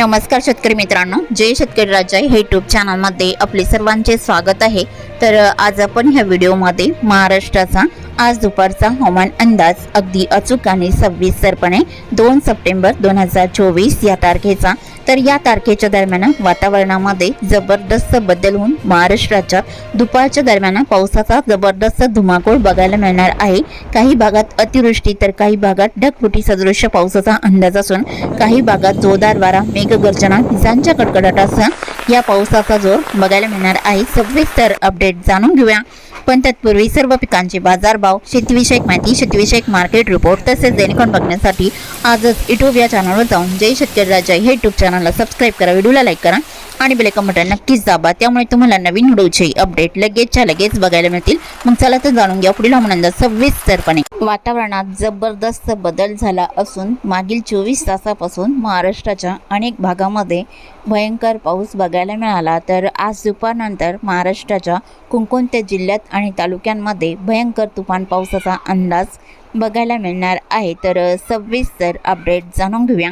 नमस्कार शेतकरी मित्रांनो जय शेतकरी राजा हे यूट्यूब चॅनलमध्ये आपले सर्वांचे स्वागत आहे. तर आज आपण ह्या व्हिडिओमध्ये महाराष्ट्राचा आज दुपारचा हवामान अंदाज अगदी अचूक आणि सविस्तरपणे दोन सप्टेंबर दोन हजार चोवीस या तारखेचा तर या तारखेच्या दरम्यान वातावरणामध्ये जबरदस्त बदल होऊन महाराष्ट्राच्या दुपारच्या दरम्यान पावसाचा जबरदस्त धुमाकूळ बघायला मिळणार आहे. काही भागात अतिवृष्टी तर काही भागात ढगफुटी सदृश्य पावसाचा अंदाज असून काही भागात जोरदार वारा मेघगर्जना विजांच्या कडकडाटासह या पावसाचा जोर बघायला मिळणार आहे. सविस्तर अपडेट जाणून घेऊया. पण तत्पूर्वी सर्व पिकांचे बाजारभाव शेतीविषयक माहिती शेतीविषयक मार्केट रिपोर्ट तसेच दैनिकॉन बघण्यासाठी आजच युट्यूब या चॅनलवर जाऊन जय शेतकरी राजा हे युट्यूब चॅनलला सबस्क्राईब करा व्हिडिओला लाईक करा आणि बेलेकन बटन नक्कीच दाबा. त्यामुळे तुम्हाला नवीन व्हिडिओचे अपडेट लगेचच्या लगेच बघायला मिळतील. मग चला तर जाणून घ्या पुढील हवामान अंदाज सविस्तरपणे. वातावरणात जबरदस्त बदल झाला असून मागील चोवीस तासापासून महाराष्ट्राच्या अनेक भागामध्ये भयंकर पाऊस बघायला मिळाला. तर आज दुपारनंतर महाराष्ट्राच्या कोणकोणत्या जिल्ह्यात आणि तालुक्यांमध्ये भयंकर तुफान पावसाचा अंदाज बघायला मिळणार आहे. तर सविस्तर अपडेट जाणून घेऊया.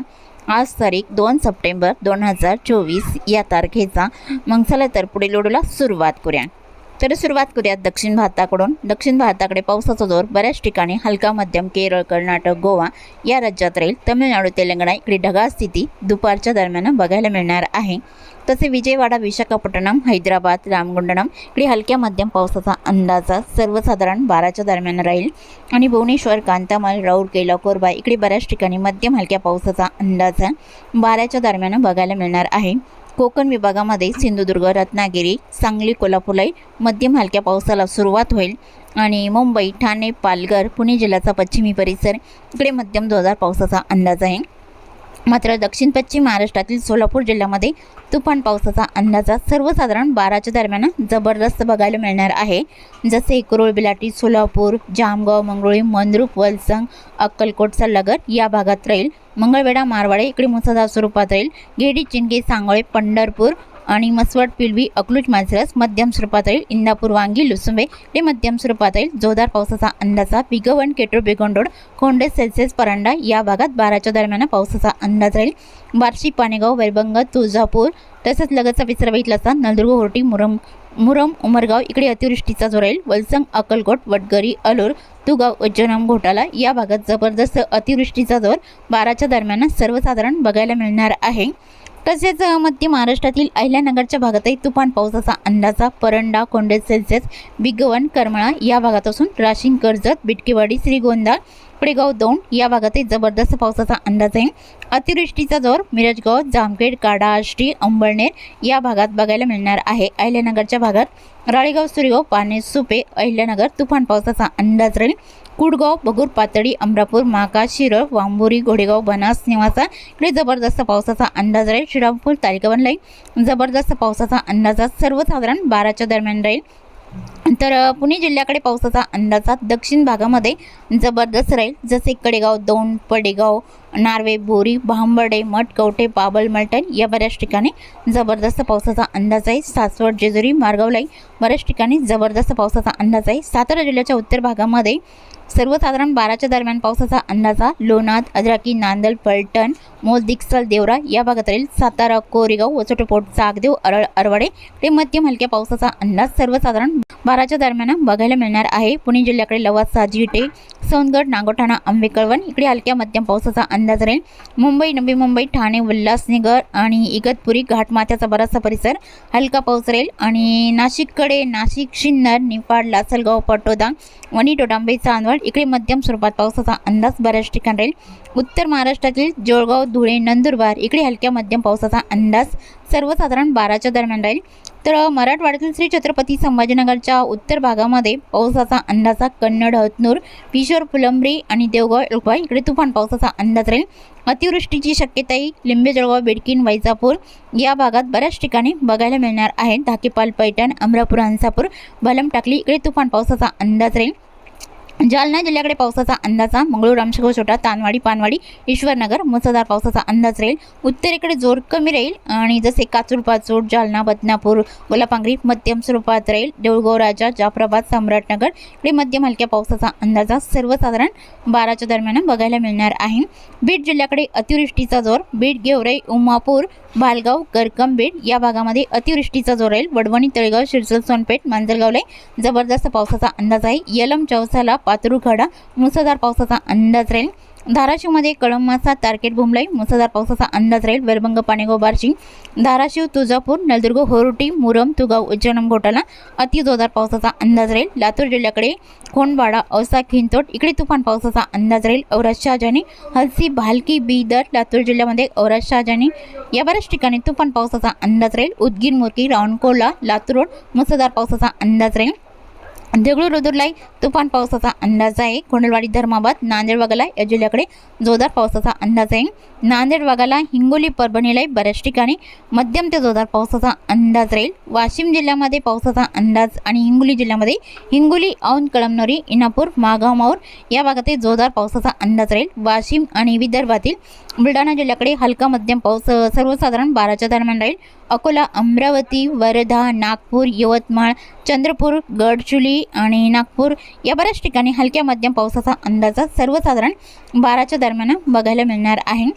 आज तारीख दोन सप्टेंबर दोन हजार चोवीस या तारखेचा. मग चला तर पुढील व्हिडिओला सुरुवात करूया. तर सुरुवात करूयात दक्षिण भारताकडून. दक्षिण भारताकडे पावसाचा जोर बऱ्याच ठिकाणी हलका मध्यम केरळ कर्नाटक गोवा या राज्यात राहील. तमिळनाडू तेलंगणा इकडे ढगाळ स्थिती दुपारच्या दरम्यान बघायला मिळणार आहे. तसे विजयवाडा विशाखापट्टणम हैदराबाद रामगुंडणम इकडे हलक्या मध्यम पावसाचा अंदाजा सर्वसाधारण बाराच्या दरम्यान राहील. आणि भुवनेश्वर कांतामाल राऊरकेला कोरबा इकडे बऱ्याच ठिकाणी मध्यम हलक्या पावसाचा अंदाजा बाराच्या दरम्यान बघायला मिळणार आहे. कोकण विभागामध्ये सिंधुदुर्ग रत्नागिरी सांगली कोल्हापूरला मध्यम हलक्या पावसाला सुरुवात होईल. आणि मुंबई ठाणे पालघर पुणे जिल्ह्याचा पश्चिमी परिसर इकडे मध्यम जोरदार पावसाचा अंदाज आहे. मात्र दक्षिण पश्चिम महाराष्ट्रातील सोलापूर जिल्ह्यामध्ये तुफान पावसाचा अंदाजा सर्वसाधारण बाराच्या दरम्यान जबरदस्त बघायला मिळणार आहे. जसे कुरुळ बिलाटी सोलापूर जामगाव मंगरुळी मंद्रुप वलसंग अक्कलकोट सल्लागर या भागात राहील. मंगळवेढा मारवाडे इकडे मुसळधार स्वरूपात राहील. गेडी चिंगे सांगोळे पंढरपूर आणि मसवड पिलवी अकलूज मांजरस मध्यम स्वरूपात येईल इंदापूर वांगी लुसुंबे हे मध्यम स्वरूपात येईल जोरदार पावसाचा अंदाजा बिगवण केटूर बेगोंडोड खोंडे सेल्सिअस परांडा या भागात बाराच्या दरम्यान पावसाचा अंदाज राहील. बार्शी पानेगाव वैरभंग तुळजापूर तसंच लगतचा विसरा बघितला असता नलदुर्ग होर्टी मुरम मुरम उमरगाव इकडे अतिवृष्टीचा जोर राहील. वलसंग अक्कलकोट वडगरी अलूर तुगाव उज्जैनम घोटाला या भागात जबरदस्त अतिवृष्टीचा जोर बाराच्या दरम्यान सर्वसाधारण बघायला मिळणार आहे. तसेच मध्य महाराष्ट्रातील अहिल्यानगरच्या भागातही तुफान पावसाचा अंदाजा परंडा कोंडे सेल्सियस बिगवन करमळा या भागात असून राशीन कर्जत बिटकेवाडी श्रीगोंदा पुडेगाव दौंड या भागातही जबरदस्त पावसाचा अंदाज आहे. अतिवृष्टीचा जोर मिरजगाव जामखेड काडा आष्टी अंबळनेर या भागात बघायला मिळणार आहे. अहिल्यानगरच्या भागात राळेगाव सुरेगाव पाने सुपे अहिल्यानगर तुफान पावसाचा अंदाज राहील. कुडगाव बगूर पातळी अमरापूर माका शिरळ वांबोरी घोडेगाव बनास निवासा इकडे जबरदस्त पावसाचा अंदाज राहील. श्रीरामपूर तालिकावनलाही जबरदस्त पावसाचा अंदाज सर्वसाधारण बाराच्या दरम्यान राहील. तर पुणे जिल्ह्याकडे पावसाचा अंदाजात दक्षिण भागामध्ये जबरदस्त राहील. जसे कडेगाव दौंड पडेगाव नार्वे बोरी भांबर्डे मठकवटे बाबल मलटण या बऱ्याच ठिकाणी जबरदस्त पावसाचा अंदाज आहे. सासवड जेजुरी मार्गावलाई बऱ्याच ठिकाणी जबरदस्त पावसाचा अंदाज आहे. सातारा जिल्ह्याच्या उत्तर भागामध्ये सर्वसाधारण बाराच्या दरम्यान पावसाचा अंदाजा लोणाथ अद्राकी नांदल पलटण मोल दिक्सल देवरा या भागात राहील सातारा कोरेगाव वसोटपोट सागदेव अरळ अरवाडे ते मध्यम हलक्या पावसाचा अंदाज सर्वसाधारण बाराच्या दरम्यान बघायला मिळणार आहे. पुणे जिल्ह्याकडे लवासा जिटे सोनगड नागोठाणा आंबेकळवण इकडे हलक्या मध्यम पावसाचा अंदाज राहील. मुंबई नवी मुंबई ठाणे उल्हासनगर आणि इगतपुरी घाटमाथ्याचा बराचसा परिसर हलका पाऊस राहील. आणि नाशिककडे नाशिक शिन्नर निफाड लासलगाव पटोदा वणी डोडांबे चांदवड इकडे मध्यम स्वरूपात पावसाचा अंदाज बऱ्याच ठिकाण राहील. उत्तर महाराष्ट्रातील जळगाव धुळे नंदुरबार इकडे हलक्या मध्यम पावसाचा अंदाज सर्वसाधारण बाराच्या दरम्यान राहील. तर मराठवाड्यातील श्री छत्रपती संभाजीनगरच्या उत्तर भागामध्ये पावसाचा अंदाजा कन्नड हतनूर पिशोर फुलंब्री आणि देवगाव एळकुवा इकडे तुफान पावसाचा अंदाज राहील. अतिवृष्टीची शक्यताही लिंबे जळगाव बेडकीन वैजापूर या भागात बऱ्याच ठिकाणी बघायला मिळणार आहे. धाकेपाल पैठण अमरापूर हंसापूर भलम टाकली इकडे तुफान पावसाचा अंदाज राहील. जालना जिल्ह्याकडे पावसाचा अंदाजा मंगळूर रामशेगाव छोटा तानवाडी पानवाडी ईश्वरनगर मुसळधार पावसाचा अंदाज राहील. उत्तरेकडे जोर कमी राहील आणि जसे काचूरपाचूर जालना बदनापूर गोलापांगरी मध्यम स्वरूपात राहील. देऊळगाव राजा जाफराबाद सम्राटनगर इकडे मध्यम हलक्या पावसाचा अंदाजा सर्वसाधारण बाराच्या दरम्यान बघायला मिळणार आहे. बीड जिल्ह्याकडे अतिवृष्टीचा जोर बीड गेवराई उमापूर भालगाव करकम या भागामध्ये अतिवृष्टीचा जोर राहील वडवणी तळेगाव शिरसोल सोनपेठ मांजलगावला जबरदस्त पावसाचा अंदाज आहे. यलम चौसाला पातुरुखाडा मुसळधार पावसाचा अंदाज राहील. धाराशिवमध्ये कळंबाचा तारकेट भुमलाई मुसळधार पावसाचा अंदाज राहील. वेलबंग पाणेगाव बार्शी. धाराशिव तुळजापूर नलदुर्ग होरुटी मुरम तुगाव उज्जैनम घोटाला अतिजोरदार पावसाचा अंदाज राहील. लातूर जिल्ह्याकडे खोंडवाडा औसा खिंतोट इकडे तुफान पावसाचा अंदाज राहील. औराज शहाजानी हलसी भालकी बीदर लातूर जिल्ह्यामध्ये औराज शहाजानी या बऱ्याच ठिकाणी तुफान पावसाचा अंदाज राहील. उदगीर मुरकी रावणकोला लातूर रोड मुसळधार पावसाचा अंदाज राहील. देगळूर रुदुरलाई तुफान पावसाचा अंदाज आहे. कोंडलवाडी धर्माबाद नांदेड वगला या जिल्ह्याकडे जोरदार पावसाचा अंदाज आहे. नांदेड भागाला हिंगोली परभणीलाही बऱ्याच ठिकाणी मध्यम ते जोरदार पावसाचा अंदाज राहील. वाशिम जिल्ह्यामध्ये पावसाचा अंदाज आणि हिंगोली जिल्ह्यामध्ये हिंगोली औंध कळमनोरी इनापूर मागाव माऊर या भागातही जोरदार पावसाचा अंदाज राहील. वाशिम आणि विदर्भातील बुलढाणा जिल्ह्याकडे हलका मध्यम पाऊस सर्वसाधारण बाराच्या दरम्यान राहील. अकोला अमरावती वर्धा नागपूर यवतमाळ चंद्रपूर गडचुली आणि नागपूर या बऱ्याच ठिकाणी हलक्या मध्यम पावसाचा अंदाजा सर्वसाधारण बाराच्या दरम्यान बघायला मिळणार आहे.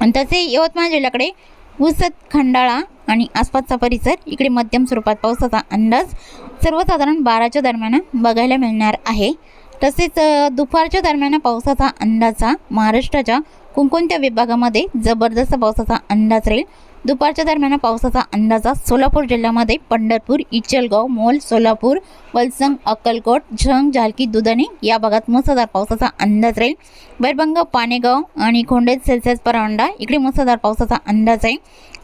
आणि तसे यवतमाळ जिल्ह्याकडे उसत खंडाळा आणि आसपासचा परिसर इकडे मध्यम स्वरूपात पावसाचा अंदाज सर्वसाधारण बाराच्या दरम्यान बघायला मिळणार आहे. तसेच दुपारच्या दरम्यान पावसाचा अंदाज हा महाराष्ट्राच्या कोणकोणत्या विभागामध्ये जबरदस्त पावसाचा अंदाज राहील दुपारच्या दरम्यान पावसाचा अंदाजा सोलापूर जिल्ह्यामध्ये पंढरपूर इचलगाव मोल सोलापूर वलसंग अक्कलकोट झंग झालकी दुधणी या भागात मुसळधार पावसाचा अंदाज राहील. बैरबंग पानेगाव आणि खोंडेत सेल्सिअस परवंडा इकडे मुसळधार पावसाचा अंदाज आहे.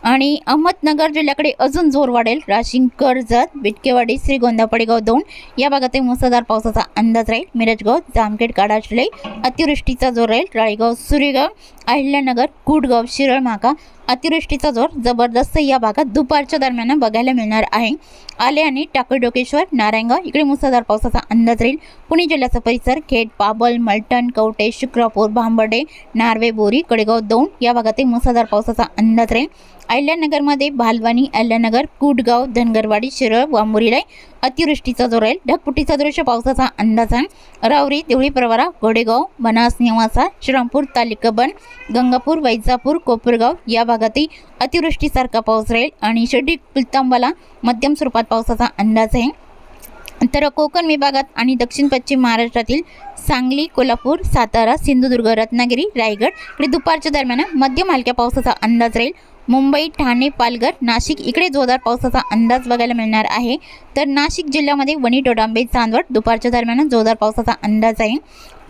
आणि अहमदनगर जिल्ह्याकडे अजून जोर वाढेल. राशिंग कर्जत बिटकेवाडी श्रीगोंदा पडेगाव दोन. या भागातही मुसळधार पावसाचा अंदाज राहील. मिरजगाव जामखेड काडाशिलाई अतिवृष्टीचा जोर राहील. राळेगाव सुरेगाव अहिल्यानगर कुडगाव शिरळ माका अतिवृष्टीचा जोर जबरदस्त या भागात दुपारच्या दरम्यान बघायला मिळणार आहे. आले आणि टाकळडोकेश्वर नारायणगाव इकडे मुसळधार पावसाचा अंदाज राहील. पुणे जिल्ह्याचा परिसर खेड पाबल मलटण कवटे शुक्रापूर भांबर्डे नार्वे बोरी कडेगाव दोन. या भागातही मुसळधार पावसाचा अंदाज राहील. अहिल्यानगरमध्ये भालवानी अहिल्यानगर कुटगाव धनगरवाडी शिरळ वांबोरीला अतिवृष्टीचा जोर राहील ढगपुटीचा दृश्य पावसाचा अंदाज आहे. रावरी देवळी प्रवारा घोडेगाव बनास निवासा श्रीरामपूर तालिकाबन गंगापूर वैजापूर कोपरगाव या भागातही अतिवृष्टीसारखा पाऊस राहील आणि शिर्डी पुलतांबाला मध्यम स्वरूपात पावसाचा अंदाज आहे. तर कोकण विभागात आणि दक्षिण पश्चिम महाराष्ट्रातील सांगली कोल्हापूर सातारा सिंधुदुर्ग रत्नागिरी रायगड इकडे दुपारच्या दरम्यान मध्यम हलक्या पावसाचा अंदाज राहील. मुंबई ठाणे पालघर नाशिक इकडे जोरदार पावसाचा अंदाज बघायला मिळणार आहे. तर नाशिक जिल्ह्यामध्ये वणी डोडांबे चांदवड दुपारच्या दरम्यान जोरदार पावसाचा अंदाज आहे.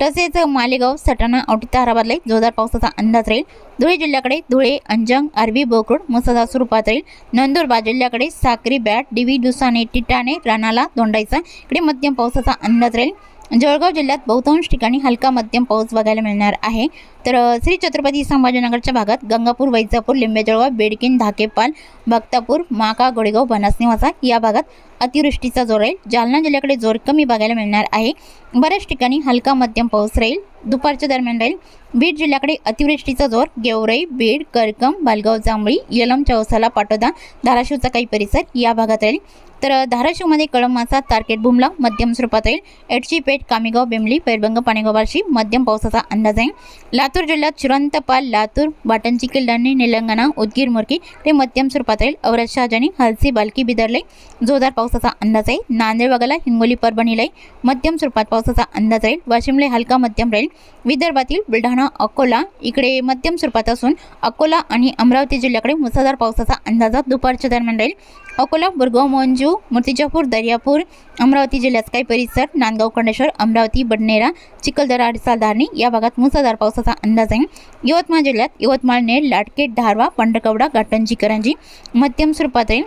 तसेच मालेगाव सटाणा औटी ताराबादला जोरदार पावसाचा अंदाज राहील. धुळे जिल्ह्याकडे धुळे अंजंग अरबी बोकरूड मुसळधार स्वरूपात राहील. नंदुरबार जिल्ह्याकडे साक्री बॅट दिवी दुसाने टिटाणे रानाला दोंडायचा इकडे मध्यम पावसाचा अंदाज राहील. जळगाव जिल्ह्यात बहुतांश ठिकाणी हलका मध्यम पाऊस बघायला मिळणार आहे. तर श्री छत्रपती संभाजीनगरच्या भागात गंगापूर वैजापूर लिंबे जळगाव बेडकिन धाकेपाल भक्तापूर माका गोडेगाव बनासनिवासा या भागात अतिवृष्टीचा जोर राहील जालना जिल्ह्याकडे जोर कमी बघायला मिळणार आहे. बऱ्याच ठिकाणी हलका मध्यम पाऊस राहील. दुपारच्या दरम्यान राहील. बीड जिल्ह्याकडे अतिवृष्टीचा जोर गेवराई बीड करकम बालगाव जांभळी यलम चौसाला पाटोदा धाराशिवचा काही परिसर या भागात राहील. तर धाराशिवमध्ये कळंबाचा तारकेट बुमला मध्यम स्वरूपात राहील. एडशी पेठ कामेगाव बेंबली पैरबंग पाणेगाव बार्शी मध्यम पावसाचा अंदाज आहे. लातूर जिल्ह्यात चिरंतपाल लातूर बाटंची किल्लांनी निलंगणा उदगीर मुरकी ते मध्यम स्वरूपात राहील. औरत शहाजानी हलसी बालकी बिदरले जोरदार पावसाचा अंदाज आहे. नांदेड वगळा हिंगोली परभणीलाही मध्यम स्वरूपात पावसाचा अंदाज राहील. वाशिमला हलका मध्यम राहील. विदर्भातील बुलढाणा अकोला इकडे मध्यम स्वरूपात असून अकोला आणि अमरावती जिल्ह्याकडे मुसळधार पावसाचा अंदाजा दुपारच्या दरम्यान राहील. अकोला बुरगाव मंजू मूर्तिजापूर दर्यापूर अमरावती जिल्ह्यात काही परिसर नांदगाव खंडेश्वर अमरावती बडनेरा चिखलदरा अडसाल धारणी या भागात मुसळधार पावसाचा अंदाज आहे. यवतमाळ जिल्ह्यात यवतमाळ नेर लाटकेट धारवा पंढरकवडा घाटंजी करंजी मध्यम स्वरूपात राहील.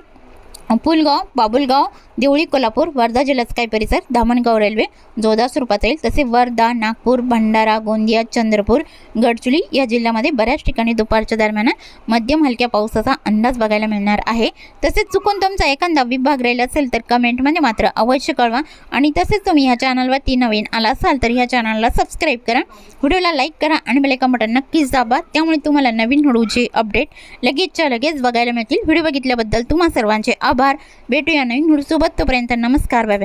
पुलगाव बाबुलगाव देवळी कोल्हापूर वर्धा जलस्काय परिसर धामणगाव रेल्वे जोधा स्वरूपात येईल. तसे वर्धा नागपूर भंडारा गोंदिया चंद्रपूर गडचुली या जिल्ह्यामध्ये बऱ्याच ठिकाणी दुपारच्या दरम्यान मध्यम हलक्या पावसाचा अंदाज बघायला मिळणार आहे. तसेच चुकून तुमचा एखादा विभाग राहिला असेल तर कमेंटमध्ये मात्र अवश्य कळवा. आणि तसेच तुम्ही ह्या चॅनलवरती नवीन आला असाल तर ह्या चॅनलला सबस्क्राईब करा. व्हिडिओला लाईक करा आणि बेल बटन नक्कीच दाबा. त्यामुळे तुम्हाला नवीन व्हिडिओचे अपडेट लगेचच्या लगेच बघायला मिळतील. व्हिडिओ बघितल्याबद्दल तुम्हा सर्वांचे आभार. भेटूया नवीन सोबत तोपर्यंत नमस्कार बाय